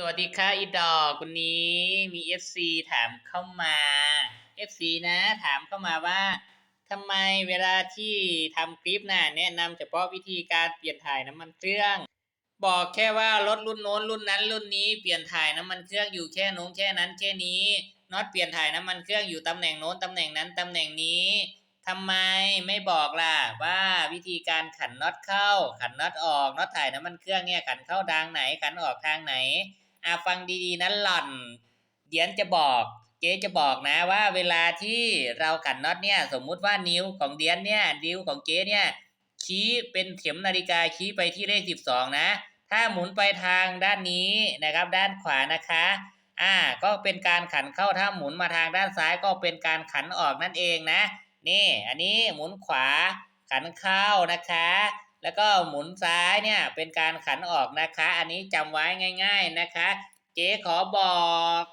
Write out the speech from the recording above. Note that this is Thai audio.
สวัสดีค่ะอีดอกวันนี้มี FC ถามเข้ามา FC นะถามเข้ามาว่าทำไมเวลาที่ทำคลิปน่ะแนะนำเฉพาะวิธีการเปลี่ยนถ่ายน้ำมันเครื่อง บอกแค่ว่ารถรุ่นโน้นรุ่นนั้นรุ่นนี้เปลี่ยนถ่ายน้ำมันเครื่องอยู่แค่นู้นแค่นั้นแค่นี้น็อตเปลี่ยนถ่ายน้ำมันเครื่องอยู่ตำแหน่งโน้นตำแหน่งนั้นตำแหน่งนี้ทำไมไม่บอกล่ะว่าวิธีการขันน็อตเข้า ขันน็อตออกน็อตถ่ายน้ำมันเครื่องเนี่ยขันเข้าทางไหนขันออกทางไหน อะฟังดีๆนั้นหล่อน เดี๋ยวจะบอกเจ๊จะบอกนะว่าเวลาที่เราขันน็อตเนี่ยสมมุติว่านิ้วของเดียนเนี่ยนิ้วของเจ๊เนี่ยชี้เป็นเข็มนาฬิกาชี้ไปที่เลขสิบสองนะ ถ้าหมุนไปทางด้านนี้นะครับ ด้านขวานะคะอ่าก็เป็นการขันเข้าถ้าหมุนมาทางด้านซ้ายก็เป็นการขันออกนั่นเองนะ นี่ อันนี้หมุนขวาขันเข้านะคะ แล้วก็หมุนซ้ายเนี่ยเป็นการขันออกนะคะ อันนี้จำไว้ง่าย ๆนะคะ เจ๊ขอบอก